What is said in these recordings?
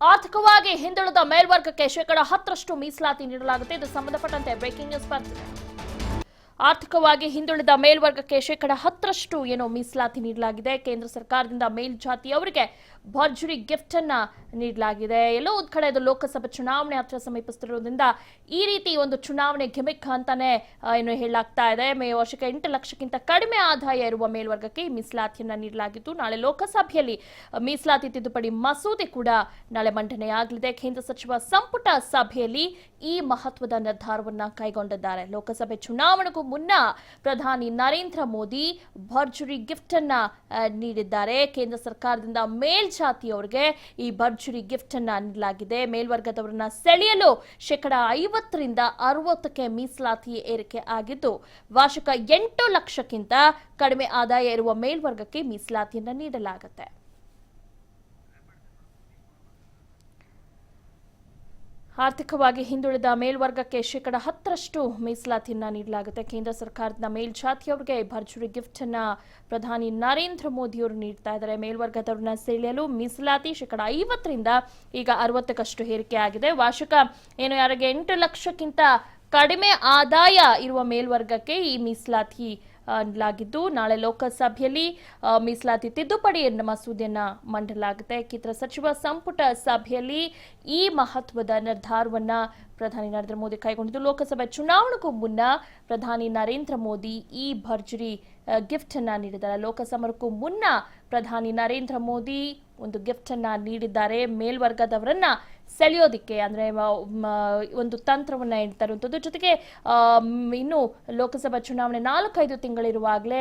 ಆರ್ಥಿಕವಾಗಿ ಹಿಂದುಳಿದ ಮೇಲ್ವರ್ಗಕ್ಕೆ ಶೇಕಡ ಹತ್ತರಷ್ಟು ಮೀಸಲಾತಿ ನೀಡಲಾಗುತ್ತೆ. ಇದು ಸಂಬಂಧಪಟ್ಟಂತೆ ಬ್ರೇಕಿಂಗ್ ನ್ಯೂಸ್ ಬರ್ತಿದೆ. ಆರ್ಥಿಕವಾಗಿ ಹಿಂದುಳಿದ ಮೇಲ್ವರ್ಗಕ್ಕೆ ಶೇಕಡ ಹತ್ತರಷ್ಟು ಏನೋ ಮೀಸಲಾತಿ ನೀಡಲಾಗಿದೆ. ಕೇಂದ್ರ ಸರ್ಕಾರದಿಂದ ಮೇಲ್ಜಾತಿಯವರಿಗೆ ಭರ್ಜರಿ ಗಿಫ್ಟ್ ಅನ್ನ ನೀಡಲಾಗಿದೆ. ಎಲ್ಲೋ ಒಂದ್ ಕಡೆ ಇದು ಲೋಕಸಭಾ ಚುನಾವಣೆ ಹತ್ರ ಸಮೀಪಿಸುತ್ತಿರುವುದರಿಂದ ಈ ರೀತಿ ಒಂದು ಚುನಾವಣೆ ಗಿಮಿಕ್ ಅಂತಾನೆ ಏನು ಹೇಳಲಾಗ್ತಾ ಇದೆ. ಮೇ ವರ್ಷಕ್ಕೆ ಎಂಟು ಲಕ್ಷಕ್ಕಿಂತ ಕಡಿಮೆ ಆದಾಯ ಇರುವ ಮೇಲ್ವರ್ಗಕ್ಕೆ ಮೀಸಲಾತಿಯನ್ನ ನೀಡಲಾಗಿದ್ದು, ನಾಳೆ ಲೋಕಸಭೆಯಲ್ಲಿ ಮೀಸಲಾತಿ ತಿದ್ದುಪಡಿ ಮಸೂದೆ ಕೂಡ ನಾಳೆ ಮಂಡನೆಯಾಗಲಿದೆ ಕೇಂದ್ರ ಸಚಿವ ಸಂಪುಟ ಸಭೆಯಲ್ಲಿ ಈ ಮಹತ್ವದ ನಿರ್ಧಾರವನ್ನ ಕೈಗೊಂಡಿದ್ದಾರೆ. ಲೋಕಸಭೆ ಚುನಾವಣೆಗೂ ಮುನ್ನ ಪ್ರಧಾನಿ ನರೇಂದ್ರ ಮೋದಿ ಭರ್ಜರಿ ಗಿಫ್ಟ್ ಅನ್ನ ನೀಡಿದ್ದಾರೆ. ಕೇಂದ್ರ ಸರ್ಕಾರದಿಂದ ಮೇಲ್ಜಾತಿಯವರಿಗೆ ಈ ಭರ್ಜರಿ ಗಿಫ್ಟ್ ಅನ್ನ ನೀಡಲಾಗಿದೆ. ಮೇಲ್ವರ್ಗದವರನ್ನ ಸೆಳೆಯಲು ಶೇಕಡ ಐವತ್ತರಿಂದ ಅರವತ್ತಕ್ಕೆ ಮೀಸಲಾತಿ ಏರಿಕೆ ಆಗಿದ್ದು, ವಾರ್ಷಿಕ ಎಂಟು ಲಕ್ಷಕ್ಕಿಂತ ಕಡಿಮೆ ಆದಾಯ ಇರುವ ಮೇಲ್ವರ್ಗಕ್ಕೆ ಮೀಸಲಾತಿಯನ್ನ ನೀಡಲಾಗುತ್ತೆ. ಆರ್ಥಿಕವಾಗಿ ಹಿಂದುಳಿದ ಮೇಲ್ವರ್ಗಕ್ಕೆ ಶೇಕಡ ಹತ್ತರಷ್ಟು ಮೀಸಲಾತಿಯನ್ನ ನೀಡಲಾಗುತ್ತೆ. ಕೇಂದ್ರ ಸರ್ಕಾರದ ಮೇಲ್ಜಾತಿಯವರಿಗೆ ಭರ್ಜರಿ ಗಿಫ್ಟ್ ಅನ್ನ ಪ್ರಧಾನಿ ನರೇಂದ್ರ ಮೋದಿಯವರು ನೀಡ್ತಾ ಇದ್ದಾರೆ. ಮೇಲ್ವರ್ಗದವ್ರನ್ನ ಸೆಳೆಯಲು ಮೀಸಲಾತಿ ಶೇಕಡ ಐವತ್ತರಿಂದ ಈಗ ಅರವತ್ತಕ್ಕಷ್ಟು ಏರಿಕೆ ಆಗಿದೆ. ವಾರ್ಷಿಕ ಏನು ಯಾರಿಗೆ ಎಂಟು ಲಕ್ಷಕ್ಕಿಂತ ಕಡಿಮೆ ಆದಾಯ ಇರುವ ಮೇಲ್ವರ್ಗಕ್ಕೆ ಈ ಮೀಸಲಾತಿ ಆ, ನೀಡಲಾಗಿದ್ದು ನಾಳೆ ಲೋಕಸಭೆಯಲ್ಲಿ ಮೀಸಲಾತಿ ತಿದ್ದುಪಡಿ ಮಸೂದೆಯನ್ನ ಮಂಡಲಾಗುತ್ತೆ. ಕೇಂದ್ರ ಸಚಿವ ಸಂಪುಟ ಸಭೆಯಲ್ಲಿ ಈ ಮಹತ್ವದ ನಿರ್ಧಾರವನ್ನ ಪ್ರಧಾನಿ ನರೇಂದ್ರ ಮೋದಿ ಕೈಗೊಂಡಿದ್ದು. ಲೋಕಸಭೆ ಚುನಾವಣೆಗೂ ಮುನ್ನ ಪ್ರಧಾನಿ ನರೇಂದ್ರ ಮೋದಿ ಈ ಭರ್ಜರಿ ಗಿಫ್ಟ್ ಅನ್ನ ನೀಡಿದ್ದಾರೆ. ಲೋಕಸಭೆಗೂ ಮುನ್ನ ಪ್ರಧಾನಿ ನರೇಂದ್ರ ಮೋದಿ ಒಂದು ಗಿಫ್ಟ್ ಅನ್ನ ನೀಡಿದ್ದಾರೆ. ಮೇಲ್ವರ್ಗದವರನ್ನ ಸೆಳೆಯೋದಿಕ್ಕೆ ಅಂದ್ರೆ ಒಂದು ತಂತ್ರವನ್ನ ಹೇಳ್ತಾ ಇರುವಂಥದ್ದು. ಜೊತೆಗೆ ಇನ್ನು ಲೋಕಸಭಾ ಚುನಾವಣೆ ನಾಲ್ಕೈದು ತಿಂಗಳಿರುವಾಗಲೇ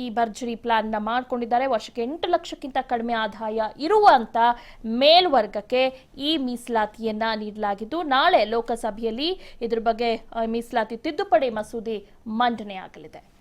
ಈ ಭರ್ಜರಿ ಪ್ಲಾನ್ನ ಮಾಡ್ಕೊಂಡಿದ್ದಾರೆ. ವರ್ಷಕ್ಕೆ ಎಂಟು ಲಕ್ಷಕ್ಕಿಂತ ಕಡಿಮೆ ಆದಾಯ ಇರುವಂತ ಮೇಲ್ವರ್ಗಕ್ಕೆ ಈ ಮೀಸಲಾತಿಯನ್ನ ನೀಡಲಾಗಿದ್ದು, ನಾಳೆ ಲೋಕಸಭೆಯಲ್ಲಿ ಇದ್ರ ಬಗ್ಗೆ ಮೀಸಲಾತಿ ತಿದ್ದುಪಡಿ ಮಸೂದೆ ಮಂಡನೆಯಾಗಲಿದೆ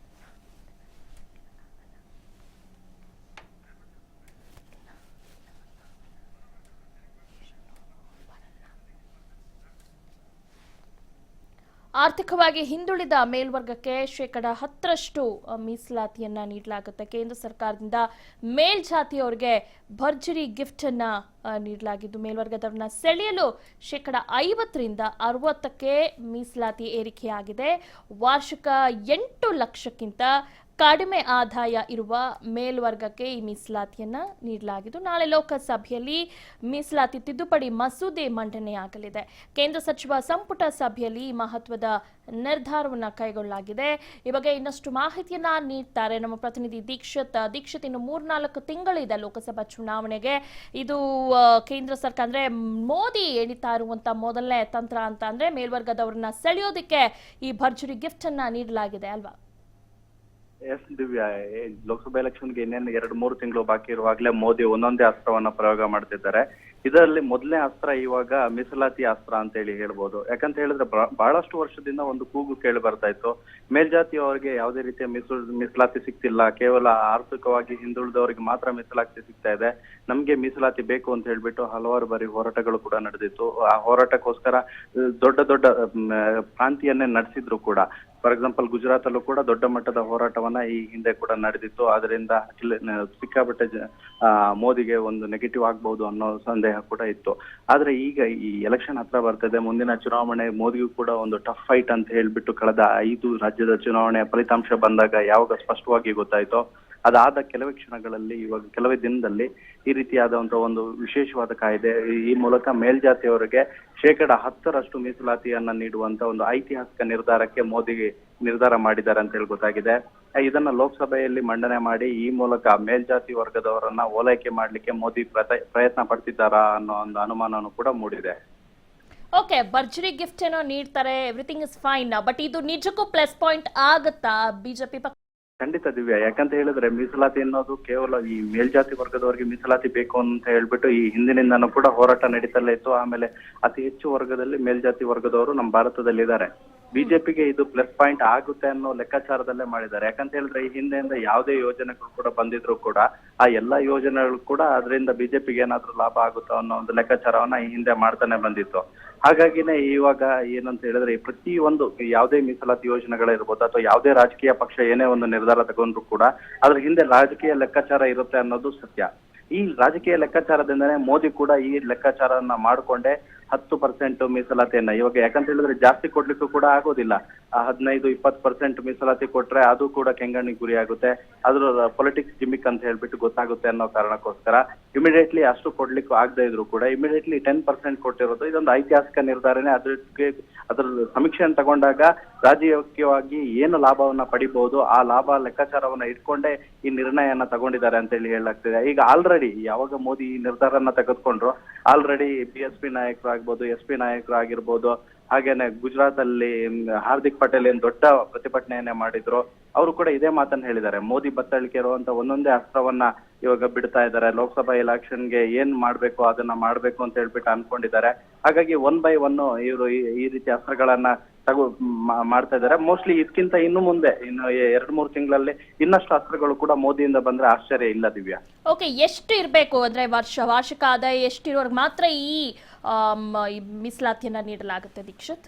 ಆರ್ಥಿಕವಾಗಿ ಹಿಂದುಳಿದ ಮೇಲ್ವರ್ಗಕ್ಕೆ ಶೇಕಡ ಹತ್ತರಷ್ಟು ಮೀಸಲಾತಿಯನ್ನ ನೀಡಲಾಗುತ್ತೆ. ಕೇಂದ್ರ ಸರ್ಕಾರದಿಂದ ಮೇಲ್ಜಾತಿಯವರಿಗೆ ಭರ್ಜರಿ ಗಿಫ್ಟ್ ಅನ್ನ ನೀಡಲಾಗಿದ್ದು. ಮೇಲ್ವರ್ಗದವರನ್ನ ಸೆಳೆಯಲು ಶೇಕಡ ಐವತ್ತರಿಂದ ಅರವತ್ತಕ್ಕೆ ಮೀಸಲಾತಿ ಏರಿಕೆಯಾಗಿದೆ. ವಾರ್ಷಿಕ ಎಂಟು ಲಕ್ಷಕ್ಕಿಂತ ಕಡಿಮೆ ಆದಾಯ ಇರುವ ಮೇಲ್ವರ್ಗಕ್ಕೆ ಈ ಮೀಸಲಾತಿಯನ್ನು ನೀಡಲಾಗಿದ್ದು, ನಾಳೆ ಲೋಕಸಭೆಯಲ್ಲಿ ಮೀಸಲಾತಿ ತಿದ್ದುಪಡಿ ಮಸೂದೆ ಮಂಡನೆಯಾಗಲಿದೆ. ಕೇಂದ್ರ ಸಚಿವ ಸಂಪುಟ ಸಭೆಯಲ್ಲಿ ಈ ಮಹತ್ವದ ನಿರ್ಧಾರವನ್ನು ಕೈಗೊಳ್ಳಲಾಗಿದೆ. ಈ ಬಗ್ಗೆ ಇನ್ನಷ್ಟು ಮಾಹಿತಿಯನ್ನ ನೀಡ್ತಾರೆ ನಮ್ಮ ಪ್ರತಿನಿಧಿ ದೀಕ್ಷಿತ್. ದೀಕ್ಷಿತ್, ಇನ್ನು ಮೂರ್ನಾಲ್ಕು ತಿಂಗಳಿದೆ ಲೋಕಸಭಾ ಚುನಾವಣೆಗೆ. ಇದು ಕೇಂದ್ರ ಸರ್ಕಾರ ಅಂದ್ರೆ ಮೋದಿ ಎಣಿತಾ ಇರುವಂತ ಮೊದಲನೇ ತಂತ್ರ ಅಂತ ಅಂದ್ರೆ ಮೇಲ್ವರ್ಗದವರನ್ನ ಸೆಳೆಯೋದಕ್ಕೆ ಈ ಭರ್ಜರಿ ಗಿಫ್ಟ್ ನೀಡಲಾಗಿದೆ ಅಲ್ವಾ? ಎಸ್ ದಿವ್ಯಾ ಏ, ಲೋಕಸಭಾ ಎಲೆಕ್ಷನ್ಗೆ ಇನ್ನೇನು ಎರಡು ಮೂರು ತಿಂಗಳು ಬಾಕಿ ಇರುವಾಗಲೇ ಮೋದಿ ಒಂದೊಂದೇ ಅಸ್ತ್ರವನ್ನ ಪ್ರಯೋಗ ಮಾಡ್ತಿದ್ದಾರೆ. ಇದರಲ್ಲಿ ಮೊದಲನೇ ಅಸ್ತ್ರ ಇವಾಗ ಮೀಸಲಾತಿ ಅಸ್ತ್ರ ಅಂತ ಹೇಳಿ ಹೇಳ್ಬೋದು. ಯಾಕಂತ ಹೇಳಿದ್ರೆ ಬಹಳಷ್ಟು ವರ್ಷದಿಂದ ಒಂದು ಕೂಗು ಕೇಳಿ ಬರ್ತಾ ಇತ್ತು. ಮೇಲ್ಜಾತಿಯವರಿಗೆ ಯಾವುದೇ ರೀತಿಯ ಮೀಸಲು ಮೀಸಲಾತಿ ಸಿಗ್ತಿಲ್ಲ. ಕೇವಲ ಆರ್ಥಿಕವಾಗಿ ಹಿಂದುಳಿದವರಿಗೆ ಮಾತ್ರ ಮೀಸಲಾತಿ ಸಿಗ್ತಾ ಇದೆ. ನಮ್ಗೆ ಮೀಸಲಾತಿ ಬೇಕು ಅಂತ ಹೇಳ್ಬಿಟ್ಟು ಹಲವಾರು ಬಾರಿ ಹೋರಾಟಗಳು ಕೂಡ ನಡೆದಿತ್ತು. ಆ ಹೋರಾಟಕ್ಕೋಸ್ಕರ ದೊಡ್ಡ ದೊಡ್ಡ ಪ್ರಾಂತಿಯನ್ನೇ ನಡೆಸಿದ್ರು ಕೂಡ. ಫಾರ್ ಎಕ್ಸಾಂಪಲ್ ಗುಜರಾತ್ ಅಲ್ಲೂ ಕೂಡ ದೊಡ್ಡ ಮಟ್ಟದ ಹೋರಾಟವನ್ನ ಈ ಹಿಂದೆ ಕೂಡ ನಡೆದಿತ್ತು. ಅದರಿಂದ ಸಿಕ್ಕಾಪಟ್ಟೆ ಮೋದಿಗೆ ಒಂದು ನೆಗೆಟಿವ್ ಆಗ್ಬಹುದು ಅನ್ನೋ ಸಂದೇಹ ಕೂಡ ಇತ್ತು. ಆದ್ರೆ ಈಗ ಈ ಎಲೆಕ್ಷನ್ ಹತ್ರ ಬರ್ತದೆ, ಮುಂದಿನ ಚುನಾವಣೆ ಮೋದಿಗೂ ಕೂಡ ಒಂದು ಟಫ್ ಫೈಟ್ ಅಂತ ಹೇಳ್ಬಿಟ್ಟು ಕಳೆದ ಐದು ರಾಜ್ಯದ ಚುನಾವಣೆಯ ಫಲಿತಾಂಶ ಬಂದಾಗ ಯಾವಾಗ ಸ್ಪಷ್ಟವಾಗಿ ಗೊತ್ತಾಯ್ತೋ ಅದಾದ ಕೆಲವೇ ಕ್ಷಣಗಳಲ್ಲಿ, ಇವಾಗ ಕೆಲವೇ ದಿನದಲ್ಲಿ ಈ ರೀತಿಯಾದಂತಹ ಒಂದು ವಿಶೇಷವಾದ ಕಾಯ್ದೆ, ಈ ಮೂಲಕ ಮೇಲ್ಜಾತಿಯವರಿಗೆ ಶೇಕಡ ಹತ್ತರಷ್ಟು ಮೀಸಲಾತಿಯನ್ನ ನೀಡುವಂತ ಒಂದು ಐತಿಹಾಸಿಕ ನಿರ್ಧಾರಕ್ಕೆ ಮೋದಿ ನಿರ್ಧಾರ ಮಾಡಿದ್ದಾರೆ ಅಂತ ಹೇಳಿ ಗೊತ್ತಾಗಿದೆ. ಇದನ್ನ ಲೋಕಸಭೆಯಲ್ಲಿ ಮಂಡನೆ ಮಾಡಿ ಈ ಮೂಲಕ ಮೇಲ್ಜಾತಿ ವರ್ಗದವರನ್ನ ಓಲೈಕೆ ಮಾಡ್ಲಿಕ್ಕೆ ಮೋದಿ ಪ್ರಯತ್ನ ಪಡ್ತಿದ್ದಾರಾ ಅನ್ನೋ ಒಂದು ಅನುಮಾನನೂ ಕೂಡ ಮೂಡಿದೆ. ಓಕೆ, ಭರ್ಜರಿ ಗಿಫ್ಟ್ ಏನೋ ನೀಡ್ತಾರೆ, ಎವ್ರಿಥಿಂಗ್ ಇಸ್ ಫೈನ್, ಬಟ್ ಇದು ನಿಜಕ್ಕೂ ಪ್ಲಸ್ ಪಾಯಿಂಟ್ ಆಗುತ್ತಾ? ಬಿಜೆಪಿ ಖಂಡಿತ ದಿವ್ಯಾ. ಯಾಕಂತ ಹೇಳಿದ್ರೆ ಮೀಸಲಾತಿ ಅನ್ನೋದು ಕೇವಲ ಈ ಮೇಲ್ಜಾತಿ ವರ್ಗದವರಿಗೆ ಮೀಸಲಾತಿ ಬೇಕು ಅಂತ ಹೇಳ್ಬಿಟ್ಟು ಈ ಹಿಂದಿನಿಂದನೂ ಕೂಡ ಹೋರಾಟ ನಡೀತಲ್ಲೇ ಇತ್ತು. ಆಮೇಲೆ ಅತಿ ಹೆಚ್ಚು ವರ್ಗದಲ್ಲಿ ಮೇಲ್ಜಾತಿ ವರ್ಗದವರು ನಮ್ಮ ಭಾರತದಲ್ಲಿ ಇದ್ದಾರೆ ಬಿಜೆಪಿಗೆ ಇದು ಪ್ಲಸ್ ಪಾಯಿಂಟ್ ಆಗುತ್ತೆ ಅನ್ನೋ ಲೆಕ್ಕಾಚಾರದಲ್ಲೇ ಮಾಡಿದ್ದಾರೆ. ಯಾಕಂತ ಹೇಳಿದ್ರೆ ಈ ಹಿಂದೆಯಿಂದ ಯಾವುದೇ ಯೋಜನೆಗಳು ಕೂಡ ಬಂದಿದ್ರು ಕೂಡ ಆ ಎಲ್ಲಾ ಯೋಜನೆಗಳು ಕೂಡ ಅದರಿಂದ ಬಿಜೆಪಿಗೆ ಏನಾದ್ರೂ ಲಾಭ ಆಗುತ್ತೋ ಅನ್ನೋ ಒಂದು ಲೆಕ್ಕಾಚಾರವನ್ನ ಈ ಹಿಂದೆ ಮಾಡ್ತಾನೆ ಬಂದಿತ್ತು. ಹಾಗಾಗಿನೇ ಇವಾಗ ಏನಂತ ಹೇಳಿದ್ರೆ ಪ್ರತಿ ಒಂದು ಯಾವುದೇ ಮೀಸಲಾತಿ ಯೋಜನೆಗಳಿರ್ಬೋದು ಅಥವಾ ಯಾವುದೇ ರಾಜಕೀಯ ಪಕ್ಷ ಏನೇ ಒಂದು ನಿರ್ಧಾರ ತಗೊಂಡ್ರು ಕೂಡ ಅದ್ರ ಹಿಂದೆ ರಾಜಕೀಯ ಲೆಕ್ಕಾಚಾರ ಇರುತ್ತೆ ಅನ್ನೋದು ಸತ್ಯ. ಈ ರಾಜಕೀಯ ಲೆಕ್ಕಾಚಾರದಿಂದನೇ ಮೋದಿ ಕೂಡ ಈ ಲೆಕ್ಕಾಚಾರವನ್ನ ಮಾಡ್ಕೊಂಡೆ ಹತ್ತು ಪರ್ಸೆಂಟ್ ಮೀಸಲಾತಿಯನ್ನ. ಇವಾಗ ಯಾಕಂತ ಹೇಳಿದ್ರೆ ಜಾಸ್ತಿ ಕೊಡ್ಲಿಕ್ಕೂ ಕೂಡ ಆಗೋದಿಲ್ಲ. ಹದಿನೈದು, ಇಪ್ಪತ್ತು ಪರ್ಸೆಂಟ್ ಮೀಸಲಾತಿ ಕೊಟ್ರೆ ಅದು ಕೂಡ ಕೆಂಗಣ್ಣಿಗೆ ಗುರಿ ಆಗುತ್ತೆ. ಅದ್ರ ಪೊಲಿಟಿಕ್ಸ್ ಜಿಮಿಕ್ ಅಂತ ಹೇಳ್ಬಿಟ್ಟು ಗೊತ್ತಾಗುತ್ತೆ ಅನ್ನೋ ಕಾರಣಕ್ಕೋಸ್ಕರ ಇಮಿಡಿಯೇಟ್ಲಿ ಅಷ್ಟು ಕೊಡ್ಲಿಕ್ಕೂ ಆಗದೆ ಇದ್ರು ಕೂಡ ಇಮಿಡಿಯೇಟ್ಲಿ ಟೆನ್ ಪರ್ಸೆಂಟ್ ಕೊಟ್ಟಿರೋದು ಇದೊಂದು ಐತಿಹಾಸಿಕ ನಿರ್ಧಾರನೇ. ಅದಕ್ಕೆ ಅದ್ರ ಸಮೀಕ್ಷೆಯನ್ನು ತಗೊಂಡಾಗ ರಾಜಕೀಯವಾಗಿ ಏನು ಲಾಭವನ್ನ ಪಡಿಬಹುದು ಆ ಲಾಭ ಲೆಕ್ಕಾಚಾರವನ್ನ ಇಟ್ಕೊಂಡೇ ಈ ನಿರ್ಣಯನ ತಗೊಂಡಿದ್ದಾರೆ ಅಂತ ಹೇಳಿ ಹೇಳಲಾಗ್ತಿದೆ. ಈಗ ಆಲ್ರೆಡಿ ಯಾವಾಗ ಮೋದಿ ಈ ನಿರ್ಧಾರನ ತೆಗೆದುಕೊಂಡ್ರು ಆಲ್ರೆಡಿ ಬಿ ಎಸ್ ಪಿ ನಾಯಕರು ಆಗ್ಬೋದು, ಎಸ್ ಪಿ ನಾಯಕರು ಆಗಿರ್ಬೋದು ಹಾಗೇನೆ ಗುಜರಾತ್ ಅಲ್ಲಿ ಹಾರ್ದಿಕ್ ಪಟೇಲ್ ಏನ್ ದೊಡ್ಡ ಪ್ರತಿಭಟನೆಯನ್ನೇ ಮಾಡಿದ್ರು, ಅವರು ಕೂಡ ಇದೇ ಮಾತನ್ನ ಹೇಳಿದ್ದಾರೆ. ಮೋದಿ ಬತ್ತಳಿಕೆ ಇರುವಂತ ಒಂದೊಂದೇ ಅಸ್ತ್ರವನ್ನ ಇವಾಗ ಬಿಡ್ತಾ ಇದ್ದಾರೆ. ಲೋಕಸಭಾ ಎಲೆಕ್ಷನ್ಗೆ ಏನ್ ಮಾಡ್ಬೇಕು, ಅದನ್ನ ಮಾಡ್ಬೇಕು ಅಂತ ಹೇಳ್ಬಿಟ್ಟು ಅನ್ಕೊಂಡಿದ್ದಾರೆ. ಹಾಗಾಗಿ ಒನ್ ಬೈ ಒನ್ ಇವರು ಈ ರೀತಿ ಅಸ್ತ್ರಗಳನ್ನ ತಗೋ ಮಾಡ್ತಾ ಇದ್ದಾರೆ. ಮೋಸ್ಟ್ಲಿ ಇದಕ್ಕಿಂತ ಇನ್ನು ಮುಂದೆ, ಇನ್ನು ಎರಡ್ ಮೂರು ತಿಂಗಳಲ್ಲಿ ಇನ್ನಷ್ಟು ಅಸ್ತ್ರಗಳು ಕೂಡ ಮೋದಿಯಿಂದ ಬಂದ್ರೆ ಆಶ್ಚರ್ಯ ಇಲ್ಲ ದಿವ್ಯಾ. ಓಕೆ, ಎಷ್ಟು ಇರಬೇಕು ಅಂದ್ರೆ ವರ್ಷ, ವಾರ್ಷಿಕ ಆದಾಯ ಎಷ್ಟಿರೋರ್ಗೆ ಮಾತ್ರ ಈ ಮೀಸಲಾತಿಯನ್ನು ನೀಡಲಾಗುತ್ತೆ ದೀಕ್ಷಿತ್?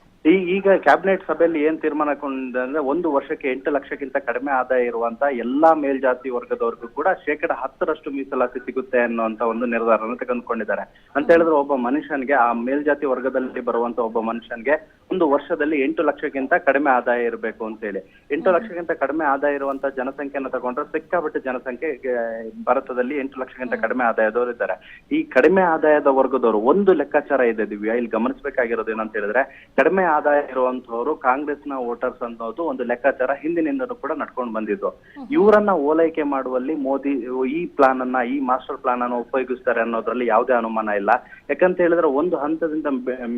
ಈಗ ಕ್ಯಾಬಿನೆಟ್ ಸಭೆಯಲ್ಲಿ ಏನ್ ತೀರ್ಮಾನಗೊಂಡಿದೆ ಅಂದ್ರೆ ಒಂದು ವರ್ಷಕ್ಕೆ ಎಂಟು ಲಕ್ಷಕ್ಕಿಂತ ಕಡಿಮೆ ಆದಾಯ ಇರುವಂತ ಎಲ್ಲಾ ಮೇಲ್ಜಾತಿ ವರ್ಗದವರಿಗೂ ಕೂಡ ಶೇಕಡ ಹತ್ತರಷ್ಟು ಮೀಸಲಾತಿ ಸಿಗುತ್ತೆ ಅನ್ನುವಂತ ಒಂದು ನಿರ್ಧಾರವನ್ನು ತೆಗೆದುಕೊಂಡಿದ್ದಾರೆ. ಅಂತ ಹೇಳಿದ್ರೆ ಒಬ್ಬ ಮನುಷ್ಯನ್ಗೆ, ಆ ಮೇಲ್ಜಾತಿ ವರ್ಗದಲ್ಲಿ ಬರುವಂತ ಒಬ್ಬ ಮನುಷ್ಯನ್ಗೆ ಒಂದು ವರ್ಷದಲ್ಲಿ ಎಂಟು ಲಕ್ಷಕ್ಕಿಂತ ಕಡಿಮೆ ಆದಾಯ ಇರಬೇಕು ಅಂತ ಹೇಳಿ. ಎಂಟು ಲಕ್ಷಕ್ಕಿಂತ ಕಡಿಮೆ ಆದಾಯ ಇರುವಂತ ಜನಸಂಖ್ಯೆಯನ್ನು ತಗೊಂಡ್ರೆ ಸಿಕ್ಕಾಪಟ್ಟೆ ಜನಸಂಖ್ಯೆ ಭಾರತದಲ್ಲಿ ಎಂಟು ಲಕ್ಷಕ್ಕಿಂತ ಕಡಿಮೆ ಆದಾಯದವರು ಇದ್ದಾರೆ. ಈ ಕಡಿಮೆ ಆದಾಯದ ವರ್ಗದವರು ಒಂದು ಲೆಕ್ಕಾಚಾರ ಇದೆ ದಿವ್ಯಾ ಇಲ್ಲಿ ಗಮನಿಸಬೇಕಾಗಿರೋದು ಏನಂತ ಹೇಳಿದ್ರೆ ಕಡಿಮೆ ಆದಾಯ ಇರುವಂತವರು ಕಾಂಗ್ರೆಸ್ನ ವೋಟರ್ಸ್ ಅನ್ನೋದು ಒಂದು ಲೆಕ್ಕಾಚಾರ ಹಿಂದಿನಿಂದಲೂ ಕೂಡ ನಡ್ಕೊಂಡು ಬಂದಿದ್ದು. ಇವರನ್ನ ಓಲೈಕೆ ಮಾಡುವಲ್ಲಿ ಮೋದಿ ಈ ಪ್ಲಾನ್ ಅನ್ನ ಈ ಮಾಸ್ಟರ್ ಪ್ಲಾನ್ ಅನ್ನು ಉಪಯೋಗಿಸ್ತಾರೆ ಅನ್ನೋದ್ರಲ್ಲಿ ಯಾವುದೇ ಅನುಮಾನ ಇಲ್ಲ. ಯಾಕಂತ ಹೇಳಿದ್ರೆ ಒಂದು ಹಂತದಿಂದ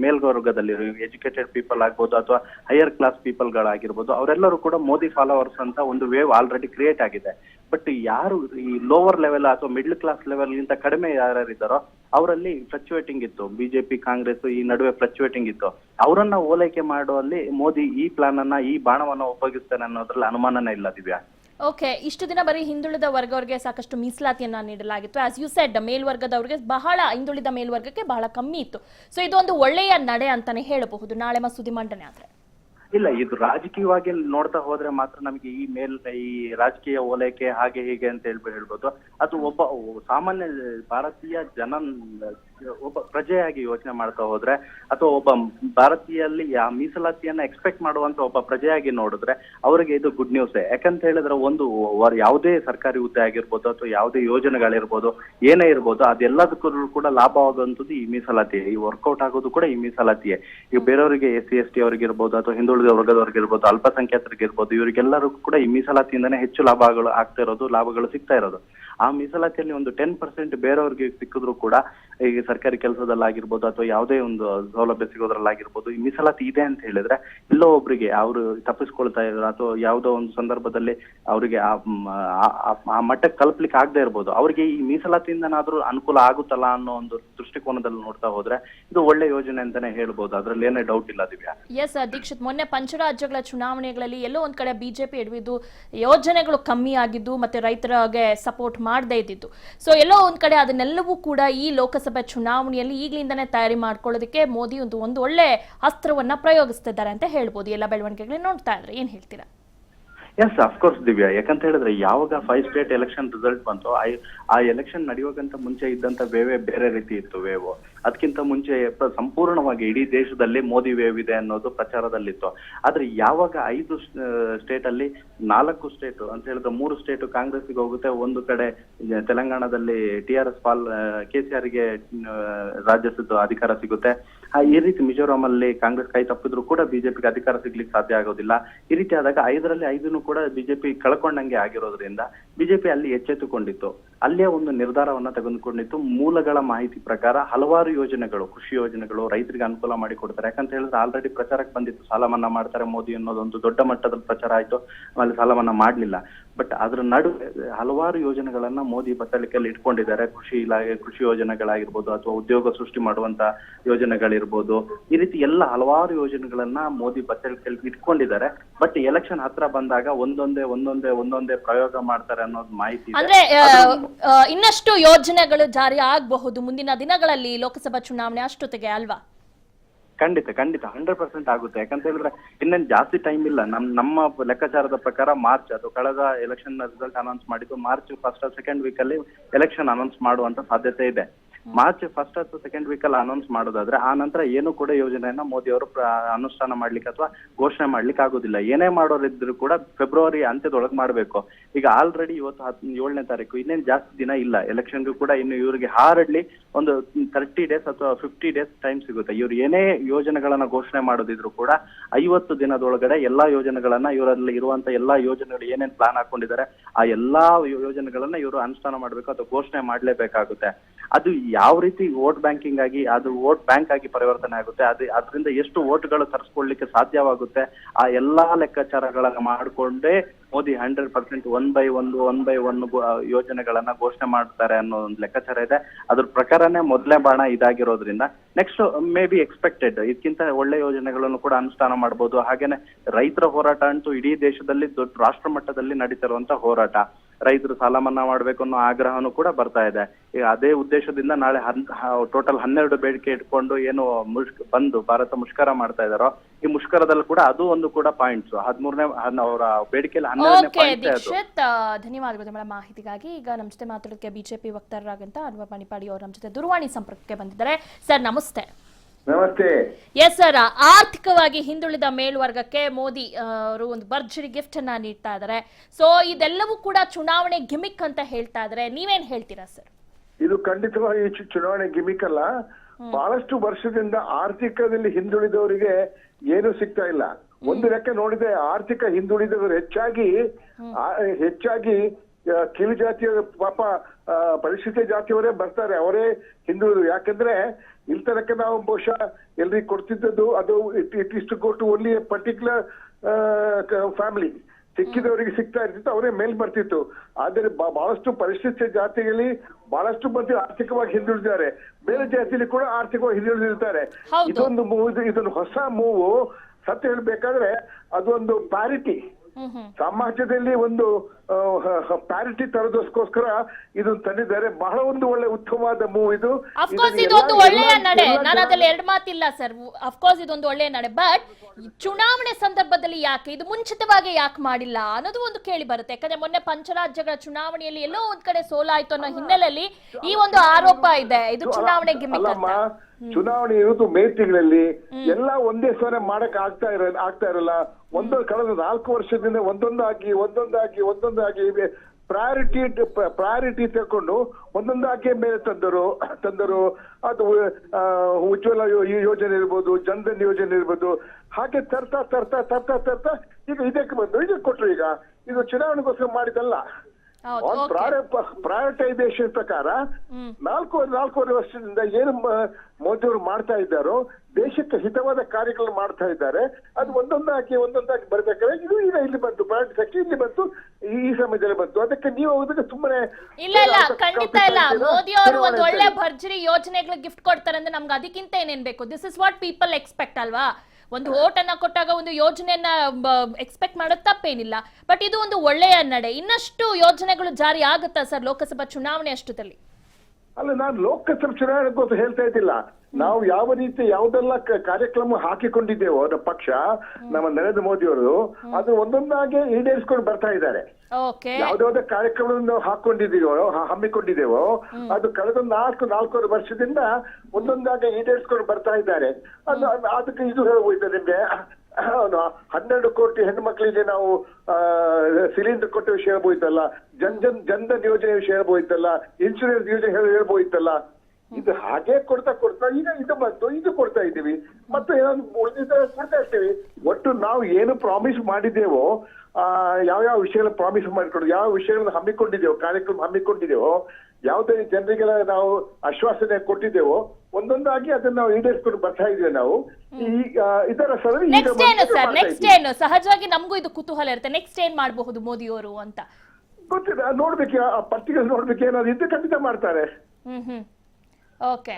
ಮೇಲ್ವರ್ಗದಲ್ಲಿ ಎಜುಕೇಟೆಡ್ ಪೀಪಲ್ ಆಗ್ಬೋದು ಅಥವಾ ಹೈಯರ್ ಕ್ಲಾಸ್ ಪೀಪಲ್ ಗಳಾಗಿರ್ಬೋದು, ಅವರೆಲ್ಲರೂ ಕೂಡ ಮೋದಿ ಫಾಲೋವರ್ಸ್ ಅಂತ ಒಂದು ವೇವ್ ಆಲ್ರೆಡಿ ಕ್ರಿಯೇಟ್ ಆಗಿದೆ. ಬಟ್ ಯಾರು ಈ ಲೋವರ್ ಲೆವೆಲ್ ಅಥವಾ ಮಿಡ್ಲ್ ಕ್ಲಾಸ್ ಲೆವೆಲ್ ಗಿಂತ ಕಡಿಮೆ ಯಾರ್ಯಾರಿದ್ದಾರೋ ಅವರಲ್ಲಿ ಫ್ಲಕ್ಚುಯೇಟಿಂಗ್ ಇತ್ತು. ಬಿಜೆಪಿ ಕಾಂಗ್ರೆಸ್ ಈ ನಡುವೆ ಫ್ಲಕ್ಚುಯೇಟಿಂಗ್ ಇತ್ತು. ಅವರನ್ನ ಓಲೈಕೆ ಮಾಡುವಲ್ಲಿ ಮೋದಿ ಈ ಪ್ಲಾನ್ ಅನ್ನ, ಈ ಬಾಣವನ್ನ ಉಪಯೋಗಿಸ್ತಾನೆ ಅನ್ನೋದ್ರಲ್ಲಿ ಅನುಮಾನನೇ ಇಲ್ಲ ದಿವ್ಯಾ? ಓಕೆ ಇಷ್ಟು ದಿನ ಬರೀ ಹಿಂದುಳಿದ ವರ್ಗವರಿಗೆ ಸಾಕಷ್ಟು ಮೀಸಲಾತಿಯನ್ನ ನೀಡಲಾಗಿತ್ತು. ಆಸ್ ಯು ಸೆಡ್ ಮೇಲ್ವರ್ಗದವರಿಗೆ ಬಹಳ ಹಿಂದುಳಿದ ಮೇಲ್ವರ್ಗಕ್ಕೆ ಬಹಳ ಕಮ್ಮಿ ಇತ್ತು. ಸೊ ಇದೊಂದು ಒಳ್ಳೆಯ ನಡೆ ಅಂತಾನೆ ಹೇಳಬಹುದು. ನಾಳೆ ಮಸೂದೆ ಮಂಡನೆ ಆದ್ರೆ. ಇಲ್ಲ, ಇದು ರಾಜಕೀಯವಾಗಿ ನೋಡ್ತಾ ಹೋದ್ರೆ ಮಾತ್ರ ನಮಗೆ ಈ ಮೇಲ್, ಈ ರಾಜಕೀಯ ಓಲೈಕೆ ಹಾಗೆ ಹೀಗೆ ಅಂತ ಹೇಳ್ಬೋದು. ಅದು ಒಬ್ಬ, ಸಾಮಾನ್ಯ ಭಾರತೀಯ ಜನ ಒಬ್ಬ ಪ್ರಜೆಯಾಗಿ ಯೋಚನೆ ಮಾಡ್ತಾ ಹೋದ್ರೆ ಅಥವಾ ಒಬ್ಬ ಭಾರತೀಯಲ್ಲಿ ಆ ಮೀಸಲಾತಿಯನ್ನ ಎಕ್ಸ್ಪೆಕ್ಟ್ ಮಾಡುವಂತ ಒಬ್ಬ ಪ್ರಜೆಯಾಗಿ ನೋಡಿದ್ರೆ ಅವರಿಗೆ ಇದು ಗುಡ್ ನ್ಯೂಸ್ ಯಾಕಂತ ಹೇಳಿದ್ರೆ ಒಂದು ಯಾವುದೇ ಸರ್ಕಾರಿ ಹುದ್ದೆ ಆಗಿರ್ಬೋದು ಅಥವಾ ಯಾವುದೇ ಯೋಜನೆಗಳಿರ್ಬೋದು, ಏನೇ ಇರ್ಬೋದು, ಅದೆಲ್ಲದಕ್ಕೂ ಕೂಡ ಲಾಭವಾಗುವಂಥದ್ದು ಈ ಮೀಸಲಾತಿಯೇ. ಈ ವರ್ಕೌಟ್ ಆಗೋದು ಕೂಡ ಈ ಮೀಸಲಾತಿಯೇ. ಈಗ ಬೇರೆಯವರಿಗೆ ಎಸ್ ಸಿ, ಎಸ್ ಟಿ ಅವ್ರಿಗಿರ್ಬೋದು ಅಥವಾ ಹಿಂದುಳಿದ ವರ್ಗದವ್ರಿಗಿರ್ಬೋದು, ಅಲ್ಪಸಂಖ್ಯಾತರಿಗಿರ್ಬೋದು ಇವರಿಗೆಲ್ಲರೂ ಕೂಡ ಈ ಮೀಸಲಾತಿಯಿಂದನೇ ಹೆಚ್ಚು ಲಾಭಗಳು ಆಗ್ತಾ ಇರೋದು, ಲಾಭಗಳು ಸಿಗ್ತಾ ಇರೋದು. ಆ ಮೀಸಲಾತಿಯಲ್ಲಿ ಒಂದು ಟೆನ್ ಪರ್ಸೆಂಟ್ ಬೇರೆಯವ್ರಿಗೆ ಸಿಕ್ಕಿದ್ರು ಕೂಡ ಈಗ ಸರ್ಕಾರಿ ಕೆಲಸದಲ್ಲಾಗಿರ್ಬೋದು ಅಥವಾ ಯಾವುದೇ ಒಂದು ಸೌಲಭ್ಯ ಸಿಗೋದ್ರಲ್ಲಾಗಿರ್ಬೋದು, ಈ ಮೀಸಲಾತಿ ಇದೆ ಅಂತ ಹೇಳಿದ್ರೆ ಎಲ್ಲೋ ಒಬ್ರಿಗೆ ಅವರು ತಪ್ಪಿಸ್ಕೊಳ್ತಾ ಇದ್ರು ಅಥವಾ ಯಾವುದೋ ಒಂದು ಸಂದರ್ಭದಲ್ಲಿ ಅವರಿಗೆ ಆ ಮಟ್ಟಕ್ಕೆ ತಲುಪಲಿಕ್ಕೆ ಆಗದೆ ಇರ್ಬೋದು. ಅವರಿಗೆ ಈ ಮೀಸಲಾತಿಯಿಂದನಾದ್ರೂ ಅನುಕೂಲ ಆಗುತ್ತಲ್ಲ ಅನ್ನೋ ಒಂದು ದೃಷ್ಟಿಕೋನದಲ್ಲಿ ನೋಡ್ತಾ ಹೋದ್ರೆ ಇದು ಒಳ್ಳೆ ಯೋಜನೆ ಅಂತಾನೆ ಹೇಳ್ಬೋದು. ಅದ್ರಲ್ಲಿ ಏನೇ ಡೌಟ್ ಇಲ್ಲ ದಿವ್ಯಾ. ಎಸ್ ದೀಕ್ಷಿತ್, ಮೊನ್ನೆ ಪಂಚರಾಜ್ಯಗಳ ಚುನಾವಣೆಗಳಲ್ಲಿ ಎಲ್ಲೋ ಒಂದ್ ಕಡೆ ಬಿಜೆಪಿ ಹಿಡಿದು ಯೋಜನೆಗಳು ಕಮ್ಮಿ ಆಗಿದ್ದು ಮತ್ತೆ ರೈತರಿಗೆ ಸಪೋರ್ಟ್ ಮಾಡದೇ ಇದ್ದಿದ್ದು. ಸೊ ಎಲ್ಲೋ ಒಂದ್ ಕಡೆ ಅದನ್ನೆಲ್ಲವೂ ಕೂಡ ಈ ಲೋಕಸಭೆ ಚುನಾವಣೆಯಲ್ಲಿ ಈಗಲಿಂದನೇ ತಯಾರಿ ಮಾಡ್ಕೊಳ್ಳೋದಕ್ಕೆ ಮೋದಿ ಒಂದು ಒಂದು ಒಳ್ಳೆ ಅಸ್ತ್ರವನ್ನ ಪ್ರಯೋಗಿಸ್ತಿದ್ದಾರೆ ಅಂತ ಹೇಳ್ಬೋದು. ಎಲ್ಲ ಬೆಳವಣಿಗೆಗಳನ್ನ ನೋಡ್ತಾ ಇದ್ರೆ. ಏನ್ ಹೇಳ್ತೀರಾ? Yes of course Divya. ಯಾಕಂತ ಹೇಳಿದ್ರೆ ಯಾವಾಗ ಫೈವ್ ಸ್ಟೇಟ್ ಎಲೆಕ್ಷನ್ ರಿಸಲ್ಟ್ ಬಂತು, ಆ ಎಲೆಕ್ಷನ್ ನಡೆಯುವಂತ ಮುಂಚೆ ಇದ್ದಂತ ವೇವೇ ಬೇರೆ ರೀತಿ ಇತ್ತು ವೇವ್ ಅದಕ್ಕಿಂತ ಮುಂಚೆ ಸಂಪೂರ್ಣವಾಗಿ ಇಡೀ ದೇಶದಲ್ಲಿ ಮೋದಿ ವೇವ್ ಇದೆ ಅನ್ನೋದು ಪ್ರಚಾರದಲ್ಲಿತ್ತು. ಆದ್ರೆ ಯಾವಾಗ ಐದು ಸ್ಟೇಟ್ ಅಲ್ಲಿ ನಾಲ್ಕು ಸ್ಟೇಟ್ ಅಂತ ಹೇಳಿದ್ರೆ ಮೂರು ಸ್ಟೇಟ್ ಕಾಂಗ್ರೆಸ್ಗೆ ಹೋಗುತ್ತೆ ಒಂದು ಕಡೆ ತೆಲಂಗಾಣದಲ್ಲಿ ಟಿ ಆರ್ ಎಸ್ ಪಾಲ್ ಕೆ ಸಿ ಆರ್ಗೆ ಆ, ರಾಜ್ಯಸಭೆ ಅಧಿಕಾರ ಸಿಗುತ್ತೆ. ಈ ರೀತಿ ಮಿಜೋರಾಂ ಅಲ್ಲಿ ಕಾಂಗ್ರೆಸ್ ಕೈ ತಪ್ಪಿದ್ರು ಕೂಡ ಬಿಜೆಪಿಗೆ ಅಧಿಕಾರ ಸಿಗ್ಲಿಕ್ಕೆ ಸಾಧ್ಯ ಆಗೋದಿಲ್ಲ. ಈ ರೀತಿ ಆದಾಗ ಐದರಲ್ಲಿ ಐದನ್ನು ಕೂಡ ಬಿಜೆಪಿ ಕಳ್ಕೊಂಡಂಗೆ ಆಗಿರೋದ್ರಿಂದ ಬಿಜೆಪಿ ಅಲ್ಲಿ ಎಚ್ಚೆತ್ತುಕೊಂಡಿತ್ತು. ಅಲ್ಲೇ ಒಂದು ನಿರ್ಧಾರವನ್ನ ತೆಗೆದುಕೊಂಡಿತ್ತು. ಮೂಲಗಳ ಮಾಹಿತಿ ಪ್ರಕಾರ ಹಲವಾರು ಯೋಜನೆಗಳು, ಕೃಷಿ ಯೋಜನೆಗಳು ರೈತರಿಗೆ ಅನುಕೂಲ ಮಾಡಿ ಕೊಡ್ತಾರೆ. ಯಾಕಂತ ಹೇಳಿದ್ರೆ ಆಲ್ರೆಡಿ ಪ್ರಚಾರಕ್ಕೆ ಬಂದಿತ್ತು. ಸಾಲ ಮನ್ನಾ ಮಾಡ್ತಾರೆ ಮೋದಿ ಅನ್ನೋದೊಂದು ದೊಡ್ಡ ಮಟ್ಟದಲ್ಲಿ ಪ್ರಚಾರ ಆಯ್ತು. ಆಮೇಲೆ ಸಾಲ ಮನ್ನಾ ಮಾಡ್ಲಿಲ್ಲ. ಬಟ್ ಅದ್ರ ನಡುವೆ ಹಲವಾರು ಯೋಜನೆಗಳನ್ನ ಮೋದಿ ಬತ್ತಳಿಕೆಯಲ್ಲಿ ಇಟ್ಕೊಂಡಿದ್ದಾರೆ. ಕೃಷಿ ಇಲಾಖೆ ಕೃಷಿ ಯೋಜನೆಗಳಾಗಿರ್ಬೋದು ಅಥವಾ ಉದ್ಯೋಗ ಸೃಷ್ಟಿ ಮಾಡುವಂತ ಯೋಜನೆಗಳಿರ್ಬೋದು. ಈ ರೀತಿ ಎಲ್ಲ ಹಲವಾರು ಯೋಜನೆಗಳನ್ನ ಮೋದಿ ಬತ್ತಳಿಕೆಯಲ್ಲಿ ಇಟ್ಕೊಂಡಿದ್ದಾರೆ. ಬಟ್ ಎಲೆಕ್ಷನ್ ಹತ್ರ ಬಂದಾಗ ಒಂದೊಂದೇ ಒಂದೊಂದೇ ಒಂದೊಂದೇ ಪ್ರಯೋಗ ಮಾಡ್ತಾರೆ ಅನ್ನೋದು ಮಾಹಿತಿ. ಅಂದ್ರೆ ಇನ್ನಷ್ಟು ಯೋಜನೆಗಳು ಜಾರಿ ಆಗಬಹುದು ಮುಂದಿನ ದಿನಗಳಲ್ಲಿ ಲೋಕಸಭಾ ಚುನಾವಣೆ ಅಷ್ಟೊತ್ತಿಗೆ ಅಲ್ವಾ? ಖಂಡಿತ ಖಂಡಿತ ಹಂಡ್ರೆಡ್ ಪರ್ಸೆಂಟ್ ಆಗುತ್ತೆ. ಯಾಕಂತ ಹೇಳಿದ್ರೆ ಇನ್ನೇನು ಜಾಸ್ತಿ ಟೈಮ್ ಇಲ್ಲ. ನಮ್, ನಮ್ಮ ಲೆಕ್ಕಾಚಾರದ ಪ್ರಕಾರ ಮಾರ್ಚ್ ಅದು ಕಳೆದ ಎಲೆಕ್ಷನ್ ರಿಸಲ್ಟ್ ಅನೌನ್ಸ್ ಮಾಡಿದ್ದು ಮಾರ್ಚ್ ಫಸ್ಟ್ ಸೆಕೆಂಡ್ ವೀಕ್ ಅಲ್ಲಿ ಎಲೆಕ್ಷನ್ ಅನೌನ್ಸ್ ಮಾಡುವಂತ ಸಾಧ್ಯತೆ ಇದೆ. ಮಾರ್ಚ್ ಫಸ್ಟ್ ಅಥವಾ ಸೆಕೆಂಡ್ ವೀಕ್ ಅಲ್ಲಿ ಅನೌನ್ಸ್ ಮಾಡೋದಾದ್ರೆ ಆ ನಂತರ ಏನು ಕೂಡ ಯೋಜನೆಯನ್ನ ಮೋದಿ ಅವರು ಅನುಷ್ಠಾನ ಮಾಡ್ಲಿಕ್ಕೆ ಅಥವಾ ಘೋಷಣೆ ಮಾಡ್ಲಿಕ್ಕೆ ಆಗೋದಿಲ್ಲ. ಏನೇ ಮಾಡೋರಿದ್ರು ಕೂಡ ಫೆಬ್ರವರಿ ಅಂತ್ಯದೊಳಗೆ ಮಾಡಬೇಕು. ಈಗ ಆಲ್ರೆಡಿ ಇವತ್ತು ಏಳನೇ ತಾರೀಕು, ಇನ್ನೇನು ಜಾಸ್ತಿ ದಿನ ಇಲ್ಲ. ಎಲೆಕ್ಷನ್ಗೂ ಕೂಡ ಇನ್ನು ಇವರಿಗೆ ಹಾರ್ಡ್ಲಿ ಒಂದು ತರ್ಟಿ ಡೇಸ್ ಅಥವಾ ಫಿಫ್ಟಿ ಡೇಸ್ ಟೈಮ್ ಸಿಗುತ್ತೆ. ಇವ್ರು ಏನೇ ಯೋಜನೆಗಳನ್ನ ಘೋಷಣೆ ಮಾಡೋದಿದ್ರು ಕೂಡ ಐವತ್ತು ದಿನದೊಳಗಡೆ ಎಲ್ಲಾ ಯೋಜನೆಗಳನ್ನ ಇವರಲ್ಲಿ ಇರುವಂತ ಎಲ್ಲಾ ಯೋಜನೆಗಳು ಏನೇನ್ ಪ್ಲಾನ್ ಹಾಕೊಂಡಿದ್ದಾರೆ, ಆ ಎಲ್ಲಾ ಯೋಜನೆಗಳನ್ನ ಇವರು ಅನುಷ್ಠಾನ ಮಾಡ್ಬೇಕು ಅಥವಾ ಘೋಷಣೆ ಮಾಡ್ಲೇಬೇಕಾಗುತ್ತೆ. ಅದು ಯಾವ ರೀತಿ ವೋಟ್ ಬ್ಯಾಂಕಿಂಗ್ ಆಗಿ, ಅದು ವೋಟ್ ಬ್ಯಾಂಕ್ ಆಗಿ ಪರಿವರ್ತನೆ ಆಗುತ್ತೆ, ಅದು ಅದರಿಂದ ಎಷ್ಟು ವೋಟ್ಗಳು ತರಿಸ್ಕೊಳ್ಳಿಕ್ಕೆ ಸಾಧ್ಯವಾಗುತ್ತೆ, ಆ ಎಲ್ಲಾ ಲೆಕ್ಕಾಚಾರಗಳನ್ನ ಮಾಡಿಕೊಂಡೇ Modi hundred percent one by ಒಂದು ಒನ್ ಬೈ ಒನ್ ಯೋಜನೆಗಳನ್ನ ಘೋಷಣೆ ಮಾಡ್ತಾರೆ ಅನ್ನೋ ಒಂದು ಲೆಕ್ಕಾಚಾರ ಇದೆ. ಅದ್ರ ಪ್ರಕಾರನೇ ಮೊದಲೇ ಬಾಣ ಇದಾಗಿರೋದ್ರಿಂದ ನೆಕ್ಸ್ಟ್ ಮೇ ಬಿ ಎಕ್ಸ್ಪೆಕ್ಟೆಡ್ ಇದಕ್ಕಿಂತ ಒಳ್ಳೆ ಯೋಜನೆಗಳನ್ನು ಕೂಡ ಅನುಷ್ಠಾನ ಮಾಡಬಹುದು ಹಾಗೇನೆ ರೈತರ ಹೋರಾಟ ಅಂತೂ ಇಡೀ ದೇಶದಲ್ಲಿ ದೊಡ್ಡ ರಾಷ್ಟ್ರ ಮಟ್ಟದಲ್ಲಿ ನಡೀತಿರುವಂತ ಹೋರಾಟ. ರೈತರು ಸಾಲ ಮನ್ನಾ ಮಾಡ್ಬೇಕು ಅನ್ನೋ ಆಗ್ರಹನೂ ಕೂಡ ಬರ್ತಾ ಇದೆ. ಈಗ ಅದೇ ಉದ್ದೇಶದಿಂದ ನಾಳೆ ಟೋಟಲ್ ಹನ್ನೆರಡು ಬೇಡಿಕೆ ಇಟ್ಕೊಂಡು ಏನು ಮುಷ್ಕ ಬಂದು ಭಾರತ ಮುಷ್ಕರ ಮಾಡ್ತಾ ಇದಾರೋ ಈ ಮುಷ್ಕರದಲ್ಲಿ ಕೂಡ ಅದು ಒಂದು ಕೂಡ ಪಾಯಿಂಟ್ಸ್ ಹದಿಮೂರನೇ ಅವರ ಬೇಡಿಕೆಯಲ್ಲಿ ಹನ್ನೆರಡನೇ ಪಾಯಿಂಟ್ ದೀಕ್ಷಿತ್ ಧನ್ಯವಾದಗಳು ನಿಮ್ಮಗಳ ಮಾಹಿತಿಗಾಗಿ. ಈಗ ನಮ್ಮ ಜೊತೆ ಮಾತಾಡೋದಕ್ಕೆ ಬಿಜೆಪಿ ವಕ್ತಾರರಾಗಂತ ಅನ್ವ ಮಣಿಪಾಡಿ ಅವರು ನಮ್ಮ ಜೊತೆ ದೂರವಾಣಿ ಸಂಪರ್ಕಕ್ಕೆ ಬಂದಿದ್ದಾರೆ. ಸರ್ ನಮಸ್ತೆ. ನಮಸ್ತೆ. ಎಸ್ ಸರ್ ಆರ್ಥಿಕವಾಗಿ ಹಿಂದುಳಿದ ಮೇಲ್ವರ್ಗಕ್ಕೆ ಮೋದಿ ಅವರು ಒಂದು ಭರ್ಜರಿ ಗಿಫ್ಟ್ ಅನ್ನ ನೀಡ್ತಾ ಇದ್ದಾರೆ ಸೊ ಇದೆಲ್ಲವೂ ಕೂಡ ಚುನಾವಣೆ ಗಿಮಿಕ್ ಅಂತ ಹೇಳ್ತಾ ಇದ್ದಾರೆ ನೀವೇನ್ ಹೇಳ್ತೀರಾ ಸರ್ ಇದು ಖಂಡಿತವಾಗಿ ಚುನಾವಣೆ ಗಿಮಿಕ್ ಅಲ್ಲ. ಬಹಳಷ್ಟು ವರ್ಷದಿಂದ ಆರ್ಥಿಕದಲ್ಲಿ ಹಿಂದುಳಿದವರಿಗೆ ಏನು ಸಿಗ್ತಾ ಇಲ್ಲ. ಒಂದು ಲೆಕ್ಕ ನೋಡಿದ್ರೆ ಆರ್ಥಿಕ ಹಿಂದುಳಿದವರು ಹೆಚ್ಚಾಗಿ ಹೆಚ್ಚಾಗಿ ಕೀಳು ಜಾತಿಯ ಪಾಪ ಪರಿಶಿಷ್ಟ ಜಾತಿಯವರೇ ಬರ್ತಾರೆ. ಅವರೇ ಹಿಂದುಳಿದು ಯಾಕಂದ್ರೆ ಇಲ್ಲಿ ತನಕ ನಾವು ಬಹುಶಃ ಎಲ್ರಿಗೆ ಕೊಡ್ತಿದ್ದದ್ದು ಅದು it is to go to only particular family ಸಿಕ್ಕಿದವರಿಗೆ ಸಿಗ್ತಾ ಇರ್ತಿತ್ತು ಅವರೇ ಮೇಲ್ ಬರ್ತಿತ್ತು. ಆದರೆ ಬಹಳಷ್ಟು ಪರಿಶಿಷ್ಟ ಜಾತಿಯಲ್ಲಿ ಬಹಳಷ್ಟು ಮಂದಿ ಆರ್ಥಿಕವಾಗಿ ಹಿಂದುಳಿದಿದ್ದಾರೆ. ಬೇರೆ ಜಾತಿಯಲ್ಲಿ ಕೂಡ ಆರ್ಥಿಕವಾಗಿ ಹಿಂದುಳಿದಿರ್ತಾರೆ. ಇದೊಂದು ಮೂವ್ ಇದೊಂದು ಹೊಸ ಮೂವ್. ಸತ್ಯ ಹೇಳ್ಬೇಕಾದ್ರೆ ಅದೊಂದು ಪ್ಯಾರಿಟಿ ಸಮಾಜದಲ್ಲಿ ಒಂದು ಪ್ಯಾರಿಟಿ ತರೋದಕ್ಕೋಸ್ಕರ ಇದನ್ನ ತಂದಿದ್ದಾರೆ. ಬಹಳ ಒಂದು ಒಳ್ಳೆ ಉತ್ತಮವಾದ ಮೂವ್ ಇದು. ಅಫ್ಕೋರ್ಸ್ ಇದೊಂದು ಒಳ್ಳೆಯ ನಡೆ. ನಾನು ಅದ್ರಲ್ಲಿ ಎರಡು ಮಾತಿಲ್ಲ ಸರ್ ಅಫ್ಕೋರ್ಸ್ ಇದೊಂದು ಒಳ್ಳೆಯ ನಡೆ. ಬಟ್ ಚುನಾವಣೆ ಸಂದರ್ಭದಲ್ಲಿ ಯಾಕೆ ಇದು ಮುಂಚಿತವಾಗಿ ಯಾಕೆ ಮಾಡಿಲ್ಲ ಅನ್ನೋದು ಒಂದು ಕೇಳಿ ಬರುತ್ತೆ. ಯಾಕಂದ್ರೆ ಮೊನ್ನೆ ಪಂಚರಾಜ್ಯಗಳ ಚುನಾವಣೆಯಲ್ಲಿ ಎಲ್ಲೋ ಒಂದ್ ಕಡೆ ಸೋಲಾಯ್ತು ಅನ್ನೋ ಹಿನ್ನೆಲೆಯಲ್ಲಿ ಈ ಒಂದು ಆರೋಪ ಇದೆ. ಇದು ಚುನಾವಣೆ ಗಿಮಿಕ್ ಅಂತ. ಚುನಾವಣೆ ಇರುವುದು ಮೇ ತಿಂಗಳಲ್ಲಿ. ಎಲ್ಲ ಒಂದೇ ಸಲ ಮಾಡಕ್ ಆಗ್ತಾ ಇರ ಆಗ್ತಾ ಇರಲ್ಲ. ಒಂದೊಂದು ಕಳೆದ ನಾಲ್ಕು ವರ್ಷದಿಂದ ಒಂದೊಂದಾಗಿ ಒಂದೊಂದಾಗಿ ಒಂದೊಂದಾಗಿ ಪ್ರಯಾರಿಟಿ ಪ್ರಯಾರಿಟಿ ತಗೊಂಡು ಒಂದೊಂದಾಗಿ ಮೇಲೆ ತಂದರು. ತಂದರು. ಅದು ಉಜ್ವಲ ಯೋಜನೆ ಇರ್ಬೋದು ಜನ್ಧನ್ ಯೋಜನೆ ಇರ್ಬೋದು. ಹಾಗೆ ತರ್ತಾ ತರ್ತಾ ತರ್ತಾ ತರ್ತಾ ಈಗ ಇದಕ್ಕೆ ಬಂದು ಇದಕ್ಕೆ ಕೊಟ್ರು ಈಗ. ಇದು ಚುನಾವಣೆಗೋಸ್ಕರ ಮಾಡಿದಲ್ಲ ಪ್ರಯಾರಿಟೈಸೇಷನ್ ಪ್ರಕಾರ ನಾಲ್ಕು ನಾಲ್ಕೂವರೆ ವರ್ಷದಿಂದ ಏನು ಮೋದಿಯವರು ಮಾಡ್ತಾ ಇದ್ದಾರೋ ದೇಶಕ್ಕೆ ಹಿತವಾದ ಕಾರ್ಯಗಳನ್ನು ಮಾಡ್ತಾ ಇದ್ದಾರೆ. ಅದು ಒಂದೊಂದಾಗಿ ಒಂದೊಂದಾಗಿ ಬರ್ಬೇಕಾದ್ರೆ ಇದು ಈಗ ಇಲ್ಲಿ ಬಂತು ಪಾರ್ಟಿ ಇಲ್ಲಿ ಬಂತು ಈ ಈ ಸಮಯದಲ್ಲಿ ಬಂತು. ಅದಕ್ಕೆ ನೀವು ಅದಕ್ಕೆ ಸುಮ್ಮನೆ ಇಲ್ಲ ಇಲ್ಲ ಖಂಡಿತ ಇಲ್ಲ. ಮೋದಿ ಅವರು ಒಂದು ಒಳ್ಳೆ ಭರ್ಜರಿ ಯೋಜನೆಗಳು ಗಿಫ್ಟ್ ಕೊಡ್ತಾರೆ ಅಂದ್ರೆ ನಮ್ಗೆ ಅದಕ್ಕಿಂತ ಏನೇನ್ ಬೇಕು? This is what people expect ಅಲ್ವಾ? ಒಂದು ಓಟ್ ಅನ್ನ ಕೊಟ್ಟಾಗ ಒಂದು ಯೋಜನೆಯನ್ನ ಎಕ್ಸ್ಪೆಕ್ಟ್ ಮಾಡೋದು ತಪ್ಪೇನಿಲ್ಲ. ಬಟ್ ಇದು ಒಂದು ಒಳ್ಳೆಯ ನಡೆ. ಇನ್ನಷ್ಟು ಯೋಜನೆಗಳು ಜಾರಿ ಆಗುತ್ತಾ ಸರ್ ಲೋಕಸಭಾ ಚುನಾವಣೆ ಅಷ್ಟದಲ್ಲಿ? ಅಲ್ಲ ನಾನು ಲೋಕಸಭಾ ಚುನಾವಣೆಗೋಸ್ಕರ ಹೇಳ್ತಾ ಇದ್ದಿಲ್ಲ. ನಾವು ಯಾವ ರೀತಿ ಯಾವ್ದೆಲ್ಲ ಕಾರ್ಯಕ್ರಮ ಹಾಕಿಕೊಂಡಿದ್ದೇವೋ ನಮ್ಮ ಪಕ್ಷ ನಮ್ಮ ನರೇಂದ್ರ ಮೋದಿ ಅವರು ಅದು ಒಂದೊಂದಾಗಿ ಈಡೇರಿಸಿಕೊಂಡು ಬರ್ತಾ ಇದ್ದಾರೆ. ಯಾವ್ದಾವ್ದೇ ಕಾರ್ಯಕ್ರಮವನ್ನು ನಾವು ಹಾಕೊಂಡಿದೀವೋ ಹ- ಹಮ್ಮಿಕೊಂಡಿದ್ದೇವೋ ಅದು ಕಳೆದ ನಾಲ್ಕು ನಾಲ್ಕೂವರೆ ವರ್ಷದಿಂದ ಒಂದೊಂದಾಗಿ ಈಡೇರಿಸ್ಕೊಂಡು ಬರ್ತಾ ಇದ್ದಾರೆ. ಅದು ಅದು- ಅದಕ್ಕೆ ಇದು ಹೇಳ್ಬೋಯ್ತು ನಿಮ್ಗೆ ಹನ್ನೆರಡು ಕೋಟಿ ಹೆಣ್ಮಕ್ಳಿಗೆ ನಾವು ಸಿಲಿಂಡರ್ ಕೊಟ್ಟ ವಿಷಯ ಹೇಳ್ಬೋಯ್ತಲ್ಲ ಜನ್ ಜನ್ ಜನ್ಧನ್ ಯೋಜನೆ ವಿಷಯ ಹೇಳ್ಬೋಯ್ತಲ್ಲ ಇನ್ಶೂರೆನ್ಸ್ ಯೋಜನೆ ಹೇಳ್- ಹೇಳ್ಬೋಯ್ತಲ್ಲ ಇದು ಹಾಗೆ ಕೊಡ್ತಾ ಕೊಡ್ತಾ ಈಗ ಇದು ಬಂತು ಇದು ಕೊಡ್ತಾ ಇದ್ದೀವಿ. ಮತ್ತೆ ಏನಾದ್ರು ಉಳಿದಿದ್ದ ಕೊಡ್ತಾ ಇರ್ತೀವಿ. ಒಟ್ಟು ನಾವು ಏನು ಪ್ರಾಮಿಸ್ ಮಾಡಿದ್ದೇವೋ ಆ ಯಾವ ವಿಷಯಗಳ ಪ್ರಾಮಿಸ್ ಮಾಡಿಕೊಂಡು ಯಾವ ವಿಷಯಗಳನ್ನ ಹಮ್ಮಿಕೊಂಡಿದ್ದೇವೋ ಕಾರ್ಯಕ್ರಮ ಹಮ್ಮಿಕೊಂಡಿದ್ದೇವೋ ಯಾವುದೇ ಜನರಿಗೆಲ್ಲ ನಾವು ಆಶ್ವಾಸನೆ ಕೊಟ್ಟಿದ್ದೇವೋ ಒಂದೊಂದಾಗಿ ಅದನ್ನ ನಾವು ಈಡೇರಿಸ್ಕೊಂಡು ಬರ್ತಾ ಇದ್ದೇವೆ ನಾವು. ಈಗ ಇದರ ಸಲುವಾಗಿ ಈಗ ನೆಕ್ಸ್ಟ್ ಏನು ಸರ್ ನೆಕ್ಸ್ಟ್. ಏನು? ಸಹಜವಾಗಿ ನಮಗೂ ಇದು ಕುತೂಹಲ ಇರುತ್ತೆ. ನೆಕ್ಸ್ಟ್ ಏನ್ ಮಾಡಬಹುದು ಮೋದಿ ಅವರು ಅಂತ? ಗೊತ್ತಿಲ್ಲ. ನೋಡ್ಬೇಕು ಆ ಪರ್ಟಿಕ್ಯುಲರ್ ನೋಡ್ಬೇಕು ಏನಾದ್ರು ಇದ್ದು ಖಂಡಿತ ಮಾಡ್ತಾರೆ. Hmm hmm. Okay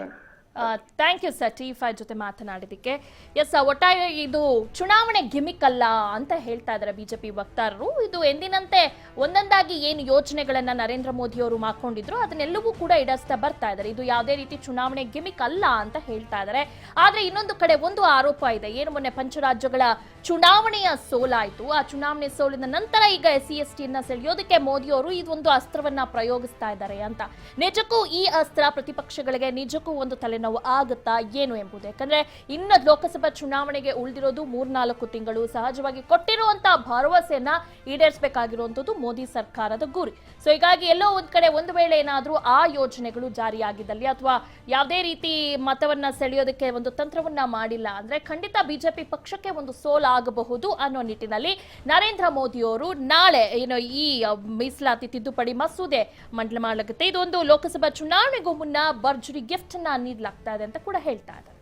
thank you sir T five ಜೊತೆ ಮಾತನಾಡಿದ್ದಕ್ಕೆ. ಎಸ್ ಒಟ್ಟಾರೆ ಇದು ಚುನಾವಣೆ ಗಿಮಿಕ್ ಅಲ್ಲ ಅಂತ ಹೇಳ್ತಾ ಇದ್ದಾರೆ ಬಿಜೆಪಿ ವಕ್ತಾರರು. ಇದು ಎಂದಿನಂತೆ ಒಂದೊಂದಾಗಿ ಏನು ಯೋಜನೆಗಳನ್ನು ನರೇಂದ್ರ ಮೋದಿ ಅವರು ಮಾಡ್ಕೊಂಡಿದ್ರು, ಅದನ್ನೆಲ್ಲವೂ ಕೂಡ ಈಡೇರಿಸ್ತಾ ಬರ್ತಾ ಇದ್ದಾರೆ. ಇದು ಯಾವುದೇ ರೀತಿ ಚುನಾವಣೆ ಗಿಮಿಕ್ ಅಲ್ಲ ಅಂತ ಹೇಳ್ತಾ ಇದ್ದಾರೆ. ಆದರೆ ಇನ್ನೊಂದು ಕಡೆ ಒಂದು ಆರೋಪ ಇದೆ. ಏನು ಮೊನ್ನೆ ಪಂಚರಾಜ್ಯಗಳ ಚುನಾವಣೆಯ ಸೋಲಾಯಿತು. ಆ ಚುನಾವಣೆ ಸೋಲಿನ ನಂತರ ಈಗ ಎಸ್ ಸಿ ಎಸ್ ಟಿಯನ್ನ ಸೆಳೆಯೋದಕ್ಕೆ ಮೋದಿ ಅವರು ಇದೊಂದು ಅಸ್ತ್ರವನ್ನ ಪ್ರಯೋಗಿಸ್ತಾ ಇದ್ದಾರೆ ಅಂತ. ನಿಜಕ್ಕೂ ಈ ಅಸ್ತ್ರ ಪ್ರತಿಪಕ್ಷಗಳಿಗೆ ನಿಜಕ್ಕೂ ಒಂದು ತಲೆನೋವು ಆಗುತ್ತಾ ಏನು ಎಂಬುದು. ಯಾಕಂದ್ರೆ ಇನ್ನು ಲೋಕಸಭಾ ಚುನಾವಣೆಗೆ ಉಳಿದಿರೋದು ಮೂರ್ನಾಲ್ಕು ತಿಂಗಳು. ಸಹಜವಾಗಿ ಕೊಟ್ಟಿರುವಂತಹ ಭರವಸೆಯನ್ನ ಈಡೇರಿಸಬೇಕಾಗಿರುವಂತದ್ದು ಮೋದಿ ಸರ್ಕಾರದ ಗುರಿ. ಸೊ ಹೀಗಾಗಿ ಎಲ್ಲೋ ಒಂದ್ ಕಡೆ ಒಂದು ವೇಳೆ ಏನಾದರೂ ಆ ಯೋಜನೆಗಳು ಜಾರಿಯಾಗಿದ್ದಲ್ಲಿ ಅಥವಾ ಯಾವುದೇ ರೀತಿ ಮತವನ್ನ ಸೆಳೆಯೋದಕ್ಕೆ ಒಂದು ತಂತ್ರವನ್ನ ಮಾಡಿಲ್ಲ ಅಂದ್ರೆ ಖಂಡಿತ ಬಿಜೆಪಿ ಪಕ್ಷಕ್ಕೆ ಒಂದು ಸೋಲಾಗಬಹುದು ಅನ್ನೋ ನಿಟ್ಟಿನಲ್ಲಿ ನರೇಂದ್ರ ಮೋದಿ ಅವರು ನಾಳೆ, ಏನು, ಈ ಮೀಸಲಾತಿ ತಿದ್ದುಪಡಿ ಮಸೂದೆ ಮಂಡನೆ ಮಾಡಲಾಗುತ್ತೆ. ಇದೊಂದು ಲೋಕಸಭಾ ಚುನಾವಣೆಗೂ ಮುನ್ನ ಭರ್ಜರಿ ಗಿಫ್ಟ್ ಅನ್ನ ನೀಡಲಾಗ್ತಾ ಇದೆ ಅಂತ ಕೂಡ ಹೇಳ್ತಾ ಇದ್ದಾರೆ.